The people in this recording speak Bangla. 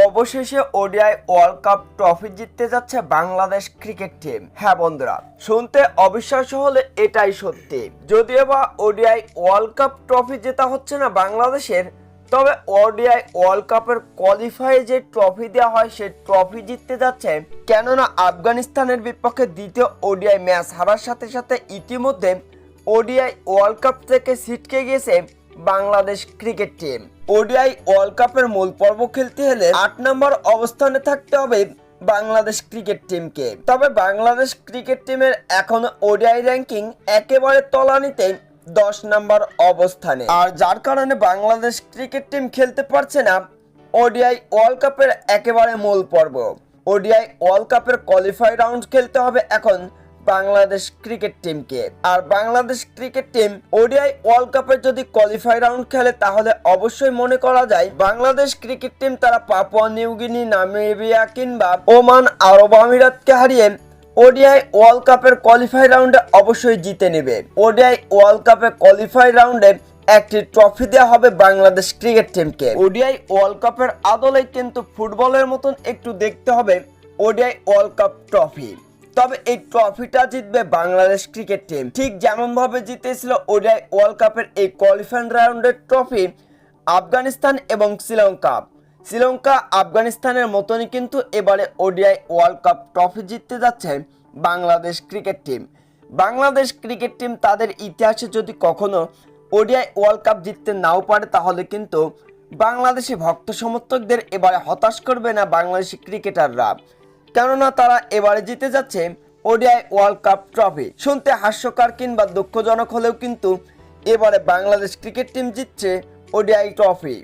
অবশেষে ওডিআই ওয়ার্ল্ড কাপ ট্রফি জিততে যাচ্ছে বাংলাদেশ ক্রিকেট টিম। হ্যাঁ বন্ধুরা, শুনতে অবিশ্বাস্য হলে এটাই সত্যি। যদিও বা ওডিআই ওয়ার্ল্ড কাপ ট্রফি জেতা হচ্ছে না বাংলাদেশের, তবে ওডিআই ওয়ার্ল্ড কাপের কোয়ালিফাই যে ট্রফি দেওয়া হয় সেই ট্রফি জিততে যাচ্ছে কেননা আফগানিস্তানের বিপক্ষে দ্বিতীয় ওডিআই ম্যাচ হারার সাথে সাথে ইতিমধ্যে ওডিআই ওয়ার্ল্ড কাপ থেকে ছিটকে গিয়েছে Bangladesh cricket team. ODI world কাপের মূল পর্ব খেলতে হলে আট নম্বর অবস্থানে থাকতে হবে বাংলাদেশ ক্রিকেট টিমকে। তবে বাংলাদেশ ক্রিকেট টিমের এখনও ওডিআই র্যাঙ্কিং একেবারে তলানিতে দশ নম্বর অবস্থানে। আর যার কারণে বাংলাদেশ ক্রিকেট টিম খেলতে পারছে না, ওডিআই ওয়ার্ল্ড কাপের একেবারে মূল পর্ব। ওডিআই ওয়ার্ল্ড কাপের কোয়ালিফাই রাউন্ড খেলতে হবে এখন বাংলাদেশ ক্রিকেট টিমকে। আর Bangladesh cricket team ODI world কাপের যদি কোয়ালিফাই রাউন্ড খেলে, তাহলে অবশ্যই মনে করা যায় বাংলাদেশ ক্রিকেট টিম তারা পাপুয়া নিউগিনি, নামিবিয়া কিংবা ওমান আরব আমিরাতকে হারিয়ে ওডিআই ওয়ার্ল্ড কাপের কোয়ালিফাই রাউন্ডে অবশ্যই জিতে নেবে। ওডিআই ওয়ার্ল্ড কাপের কোয়ালিফাই রাউন্ডে একটি ট্রফি দেওয়া হবে বাংলাদেশ ক্রিকেট টিমকে। ওডিআই ওয়ার্ল্ড কাপের আদলে কিন্তু ফুটবলের মতন একটু দেখতে হবে ওডিআই ওয়ার্ল্ড কাপ ট্রফি তবে এই ট্রফিটা জিতবে বাংলাদেশ ক্রিকেট টিম। ঠিক যেমন ভাবে জিতেছিল ওডিআই ওয়ার্ল্ড কাপের এই কোয়ালিফাইং রাউন্ডের ট্রফি আফগানিস্তান এবং শ্রীলঙ্কা। শ্রীলঙ্কা আফগানিস্তানের মতনই কিন্তু এবারে ওডিআই ওয়ার্ল্ড কাপ ট্রফি জিততে যাচ্ছে Bangladesh cricket team. Bangladesh cricket team তাদের ইতিহাসে যদি কখনো ওডিআই ওয়ার্ল্ড কাপ জিততে নাও পারে, তাহলে কিন্তু বাংলাদেশি ভক্ত সমর্থকদের এবারে হতাশ করবে না বাংলাদেশি ক্রিকেটাররা। কেননা তারা এবারে জিতে যাচ্ছে ওডিআই ওয়ার্ল্ড কাপ ট্রফি। শুনতে হাস্যকর কিংবা দুঃখজনক হলেও কিন্তু এবারে বাংলাদেশ ক্রিকেট টিম জিতছে ওডিআই ট্রফি।